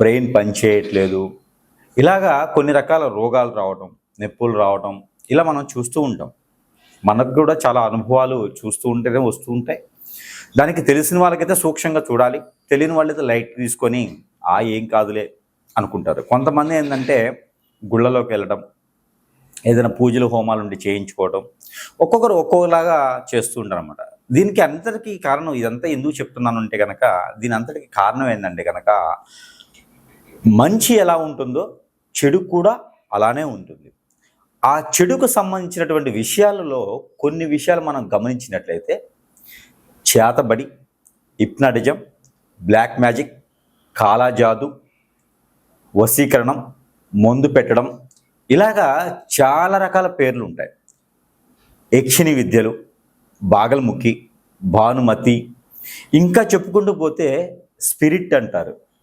Brain పనిచేయట్లేదు. ఇలాగా కొన్ని రకాల రోగాలు రావటం నొప్పులు రావటం ఇలా మనం చూస్తూ ఉంటాం. మనకు కూడా చాలా అనుభవాలు చూస్తూ ఉంటేనే వస్తూ ఉంటాయి. దానికి తెలిసిన వాళ్ళకైతే సూక్ష్మంగా చూడాలి. తెలియని వాళ్ళైతే లైట్ తీసుకొని ఆ ఏం కాదులే అనుకుంటారు. కొంతమంది ఏంటంటే గుళ్ళలోకి వెళ్ళడం ఏదైనా పూజలు హోమాలు ఉండి చేయించుకోవడం ఒక్కొక్కరు ఒక్కొక్కలాగా చేస్తూ ఉంటారు అనమాట దీనికి అంతటికీ కారణం ఇదంతా ఎందుకు చెప్తున్నాను అంటే కనుక దీని అంతటికి కారణం ఏంటంటే కనుక మంచి ఎలా ఉంటుందో చెడు కూడా అలానే ఉంటుంది. ఆ చెడుకు సంబంధించినటువంటి విషయాలలో కొన్ని విషయాలు మనం గమనించినట్లయితే చేతబడి హిప్నాటిజం బ్లాక్ మ్యాజిక్ కాలాజాదు వశీకరణం మందు పెట్టడం ఇలాగా చాలా రకాల పేర్లు ఉంటాయి. యక్షిణి విద్యలు బాగల్ముఖి భానుమతి ఇంకా చెప్పుకుంటూ పోతే స్పిరిట్ అంటారు.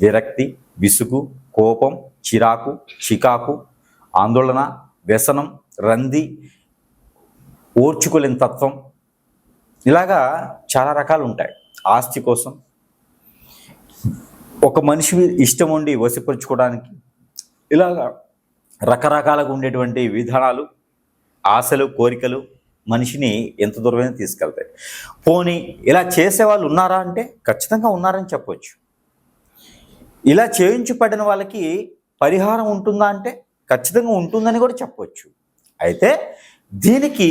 విరక్తి విసుగు కోపం చిరాకు చికాకు ఆందోళన వ్యసనం రంది ఓర్చుకోలేని తత్వం. ఇలాగా చాలా రకాలు ఉంటాయి. ఆస్తి కోసం ఒక మనిషి ఇష్టం ఉండి వసిపరుచుకోవడానికి ఇలాగా రకరకాలుగా ఉండేటువంటి విధానాలు ఆశలు కోరికలు మనిషిని ఎంత దూరమైనా తీసుకెళ్తాయి. పోనీ ఇలా చేసే వాళ్ళు ఉన్నారా అంటే ఖచ్చితంగా ఉన్నారని చెప్పవచ్చు ఇలా చేయించబడిన వాళ్ళకి పరిహారం ఉంటుందా అంటే ఖచ్చితంగా ఉంటుందని కూడా చెప్పవచ్చు అయితే దీనికి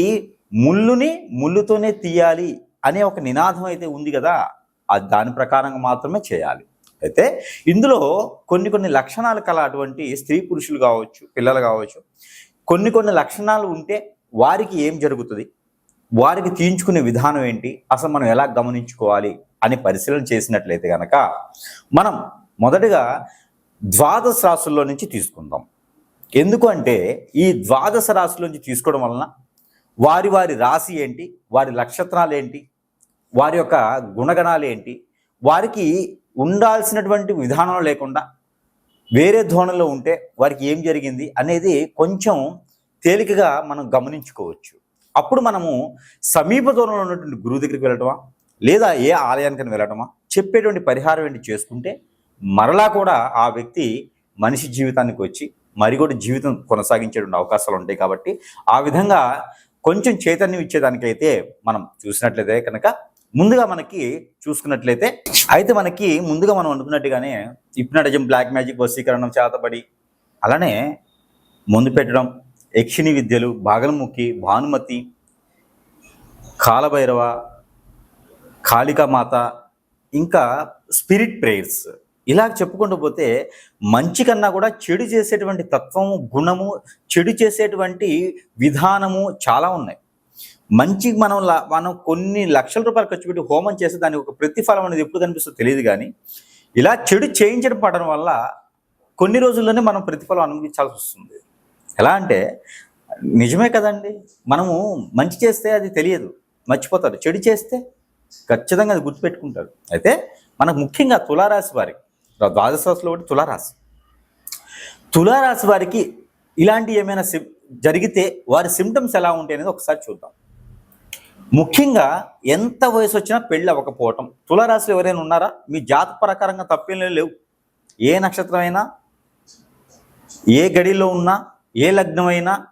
ముళ్ళుని ముళ్ళుతోనే తీయాలి అనే ఒక నినాదం అయితే ఉంది కదా అది దాని ప్రకారంగా మాత్రమే చేయాలి. అయితే ఇందులో కొన్ని కొన్ని లక్షణాలు కల అటువంటి స్త్రీ పురుషులు కావచ్చు పిల్లలు కావచ్చు కొన్ని కొన్ని లక్షణాలు ఉంటే వారికి ఏం జరుగుతుంది? వారికి తీయించుకునే విధానం ఏంటి? అసలు మనం ఎలా గమనించుకోవాలి? అని పరిశీలన చేసినట్లయితే కనుక మనం మొదటగా ద్వాదశ రాశుల్లో నుంచి తీసుకుందాం. ఎందుకు అంటే ఈ ద్వాదశ రాశుల నుంచి తీసుకోవడం వలన వారి వారి రాశి ఏంటి వారి నక్షత్రాలు ఏంటి వారి యొక్క గుణగణాలు ఏంటి వారికి ఉండాల్సినటువంటి విధానం లేకుండా వేరే ధోరణిలో ఉంటే వారికి ఏం జరిగింది అనేది కొంచెం తేలికగా మనం గమనించుకోవచ్చు. అప్పుడు మనము సమీప దూరంలో ఉన్నటువంటి గురువు దగ్గరికి వెళ్ళటమా లేదా ఏ ఆలయానికి వెళ్ళటమా చెప్పేటువంటి పరిహారం ఏంటి చేసుకుంటే మరలా కూడా ఆ వ్యక్తి మనిషి జీవితానికి వచ్చి మరి కూడా జీవితం కొనసాగించేటువంటి అవకాశాలు ఉంటాయి కాబట్టి ఆ విధంగా కొంచెం చైతన్యం ఇచ్చేదానికైతే మనం చూసినట్లయితే కనుక ముందుగా మనకి చూసుకున్నట్లయితే అయితే మనకి ముందుగా మనం అనుకున్నట్టుగానే హిప్నాటిజం బ్లాక్ మ్యాజిక్ వశీకరణం చేతబడి అలానే ముందు పెట్టడం యక్షిణి విద్యలు బాగలముఖి భానుమతి కాలభైరవ కాళికామాత ఇంకా స్పిరిట్ ప్రేయర్స్. ఇలా చెప్పుకుంటూ పోతే మంచి కన్నా కూడా చెడు చేసేటువంటి తత్వము గుణము చెడు చేసేటువంటి విధానము చాలా ఉన్నాయి. మంచి మనం మనం కొన్ని లక్షల రూపాయలు ఖర్చు పెట్టి హోమం చేస్తే దానికి ఒక ప్రతిఫలం అనేది ఎప్పుడు కనిపిస్తుందో తెలియదు కానీ ఇలా చెడు చేయించడం పడడం వల్ల కొన్ని రోజుల్లోనే మనం ప్రతిఫలం అనుభవించాల్సి వస్తుంది. ఎలా అంటే నిజమే కదండి? మనము మంచి చేస్తే అది తెలియదు మర్చిపోతారు. చెడు చేస్తే ఖచ్చితంగా అది గుర్తుపెట్టుకుంటారు. అయితే మనకు ముఖ్యంగా తులారాశి వారికి ద్వాదశ రాశిలో ఒకటి తులారాశి. తులారాశి వారికి ఇలాంటి ఏమైనా సిమ్ జరిగితే వారి సిమ్టమ్స్ ఎలా ఉంటాయి అనేది ఒకసారి చూద్దాం. ముఖ్యంగా ఎంత వయసు వచ్చినా పెళ్ళి అవ్వకపోవటం. తులారాశిలో ఎవరైనా ఉన్నారా? మీ జాత ప్రకారంగా తప్పేం లేవు ఏ నక్షత్రం అయినా ఏ గడిలో ఉన్నా ఏ లగ్నమైనా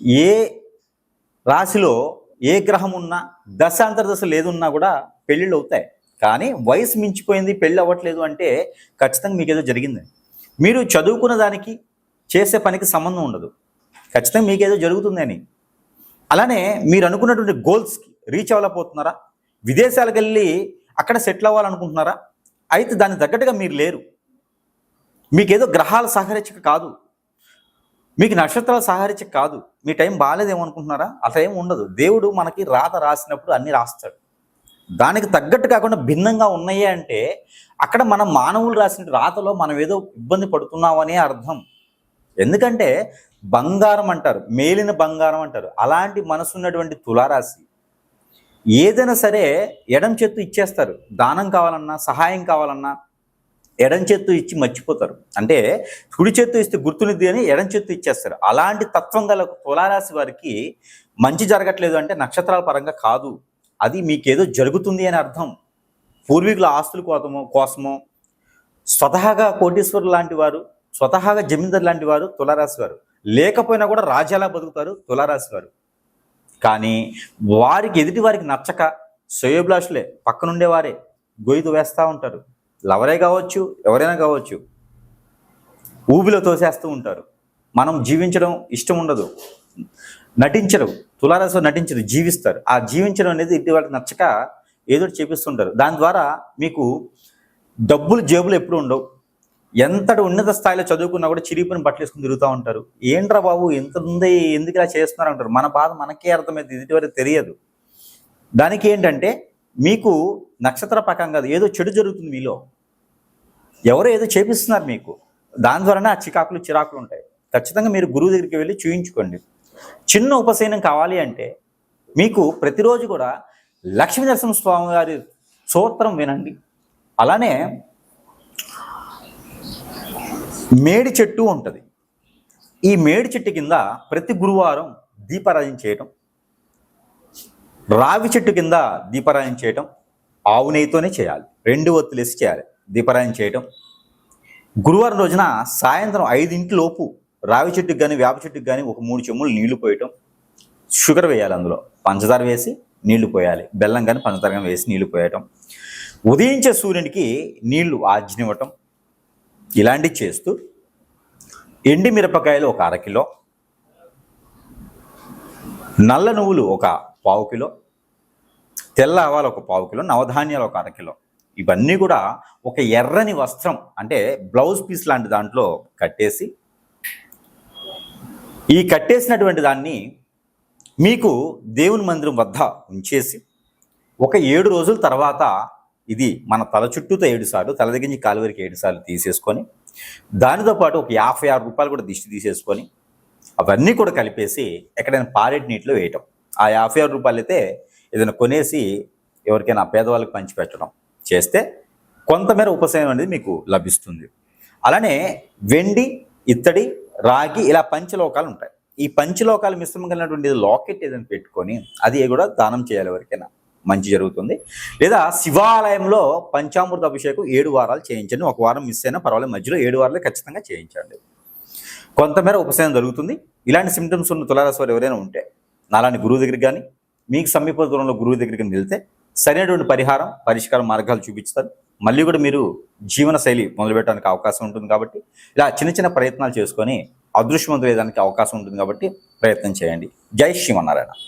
ఏ రాశిలో ఏ గ్రహం ఉన్నా దశ అంతర్దశ లేదున్నా కూడా పెళ్ళిళ్ళు అవుతాయి. కానీ వయసు మించిపోయింది పెళ్ళి అవ్వట్లేదు అంటే ఖచ్చితంగా మీకు ఏదో జరిగింది. మీరు చదువుకున్న దానికి చేసే పనికి సంబంధం ఉండదు. ఖచ్చితంగా మీకు ఏదో జరుగుతుందని అలానే మీరు అనుకున్నటువంటి గోల్స్కి రీచ్ అవ్వలేకపోతున్నారా? విదేశాలకు వెళ్ళి అక్కడ సెటిల్ అవ్వాలనుకుంటున్నారా? అయితే దానికి తగ్గట్టుగా మీరు లేరు. మీకేదో గ్రహాలు సహకరించక కాదు. మీకు నక్షత్రాలు సహకరించక కాదు. మీ టైం బాగాలేదేమో అనుకుంటున్నారా? ఆ టైం ఉండదు. దేవుడు మనకి రాత రాసినప్పుడు అన్నీ రాస్తాడు. దానికి తగ్గట్టు కాకుండా భిన్నంగా ఉన్నాయి అంటే అక్కడ మనం మానవులు రాసిన రాతలో మనం ఏదో ఇబ్బంది పడుతున్నామనే అర్థం. ఎందుకంటే బంగారం అంటారు మేలిన బంగారం అంటారు. అలాంటి మనసు ఉన్నటువంటి తులారాశి ఏదైనా సరే ఎడం చేత్తు ఇచ్చేస్తారు. దానం కావాలన్నా సహాయం కావాలన్నా ఎడం చేత్తు ఇచ్చి మర్చిపోతారు. అంటే కుడి చేత్తు ఇస్తే గుర్తునిద్ది అని ఎడం చేత్తు ఇచ్చేస్తారు. అలాంటి తత్వం గల తులారాశి వారికి మంచి జరగట్లేదు అంటే నక్షత్రాల పరంగా కాదు. అది మీకేదో జరుగుతుంది అని అర్థం. పూర్వీకుల ఆస్తుల కోసమో కోసమో స్వతహాగా కోటీశ్వరులు లాంటి వారు స్వతహాగా జమీందారు లాంటి వారు తులారాశి వారు. లేకపోయినా కూడా రాజ్యాలా బతుకుతారు తులారాశి వారు. కానీ వారికి ఎదుటి వారికి నచ్చక శ్రేయోభిలాషులే పక్కనుండేవారే గొయ్యి వేస్తూ ఉంటారు. లవరే కావచ్చు ఎవరైనా కావచ్చు ఊబిలో తోసేస్తూ ఉంటారు. మనం జీవించడం ఇష్టం ఉండదు. నటించరు. తులారాశిలో నటించరు జీవిస్తారు. ఆ జీవించడం అనేది ఇటు వాళ్ళకి నచ్చక ఏదో చేపిస్తుంటారు. దాని ద్వారా మీకు డబ్బులు జేబులు ఎప్పుడు ఉండవు. ఎంతటి ఉన్నత స్థాయిలో చదువుకున్నా కూడా చిరిగిపోయిన బట్టలు వేసుకుని తిరుగుతూ ఉంటారు. ఏంట్రా బాబు ఎంత ఉంది ఎందుకు ఇలా చేస్తున్నారు అంటారు. మన బాధ మనకే అర్థమైంది ఇదివరకు తెలియదు. దానికి ఏంటంటే మీకు నక్షత్ర పకంగా కాదు ఏదో చెడు జరుగుతుంది మీలో. ఎవరో ఏదో చేపిస్తున్నారు మీకు. దాని ద్వారానే ఆ చికాకులు చిరాకులు ఉంటాయి. ఖచ్చితంగా మీరు గురువు దగ్గరికి వెళ్ళి చూయించుకోండి. చిన్న ఉపశయనం కావాలి అంటే మీకు ప్రతిరోజు కూడా లక్ష్మీ నరసింహ స్వామి గారి సూత్రం వినండి. అలానే మేడి చెట్టు ఉంటుంది. ఈ మేడి చెట్టు కింద ప్రతి గురువారం దీపారాధన చేయటం రావి చెట్టు కింద దీపారాధన చేయటం ఆవు నెయ్యితోనే చేయాలి. రెండు ఒత్తులేసి చేయాలి. దీపారాధన చేయటం. గురువారం రోజున సాయంత్రం ఐదింటి లోపు రావి చెట్టుకి కానీ వేప చెట్టుకి కానీ ఒక మూడు చెమ్ములు నీళ్ళు పోయటం. షుగర్ వేయాలి అందులో. పంచదార వేసి నీళ్ళు పోయాలి. బెల్లం కానీ పంచదార కానీ వేసి నీళ్ళు పోయటం. ఉదయించే సూర్యునికి నీళ్ళు ఆజ్ఞివ్వటం ఇలాంటివి చేస్తూ ఎండి మిరపకాయలు ఒక అరకిలో నల్ల నువ్వులు ఒక పావు కిలో తెల్ల ఆవాలు ఒక పావు కిలో నవధాన్యాలు ఒక అరకిలో ఇవన్నీ కూడా ఒక ఎర్రని వస్త్రం అంటే బ్లౌజ్ పీస్ లాంటి దాంట్లో కట్టేసి ఈ కట్టేసినటువంటి దాన్ని మీకు దేవుని మందిరం వద్ద ఉంచేసి ఒక ఏడు రోజుల తర్వాత ఇది మన తల చుట్టూతో ఏడు సార్లు తల దగ్గర నుంచి కాలువరికి ఏడు సార్లు తీసేసుకొని దానితో పాటు ఒక యాభై ఆరు రూపాయలు కూడా దిష్టి తీసేసుకొని అవన్నీ కూడా కలిపేసి ఎక్కడైనా పారేటి నీటిలో వేయటం. ఆ యాభై ఆరు రూపాయలు అయితే ఏదైనా కొనేసి ఎవరికైనా పేదవాళ్ళకి పంచిపెట్టడం చేస్తే కొంతమేర ఉపశమనం అనేది మీకు లభిస్తుంది. అలానే వెండి ఇత్తడి రాగి ఇలా పంచలోకాలు ఉంటాయి. ఈ పంచలోకాలు మిశ్రమం కలిగినటువంటి లాకెట్ ఏదైనా పెట్టుకొని అది కూడా దానం చేయాలి ఎవరికైనా. మంచి జరుగుతుంది. లేదా శివాలయంలో పంచామృత అభిషేకం ఏడు వారాలు చేయించండి. ఒక వారం మిస్ అయినా పర్వాలేదు. మధ్యలో ఏడు వారాలు ఖచ్చితంగా చేయించండి. కొంతమేర ఉపశమనం జరుగుతుంది. ఇలాంటి సిమ్టమ్స్ ఉన్న తులారాశి వారు ఎవరైనా ఉంటే నాలాంటి గురువు దగ్గరికి కానీ మీకు సమీప దూరంలో గురువు దగ్గరికి వెళ్తే సరైనటువంటి పరిహారం పరిష్కార మార్గాలు చూపిస్తారు. మళ్ళీ కూడా మీరు జీవన శైలి మొదలుపెట్టడానికి అవకాశం ఉంటుంది కాబట్టి ఇలా చిన్న చిన్న ప్రయత్నాలు చేసుకొని అదృశ్యవంతులు వేయడానికి అవకాశం ఉంటుంది కాబట్టి ప్రయత్నం చేయండి. జై శ్రీమన్నారాయణ.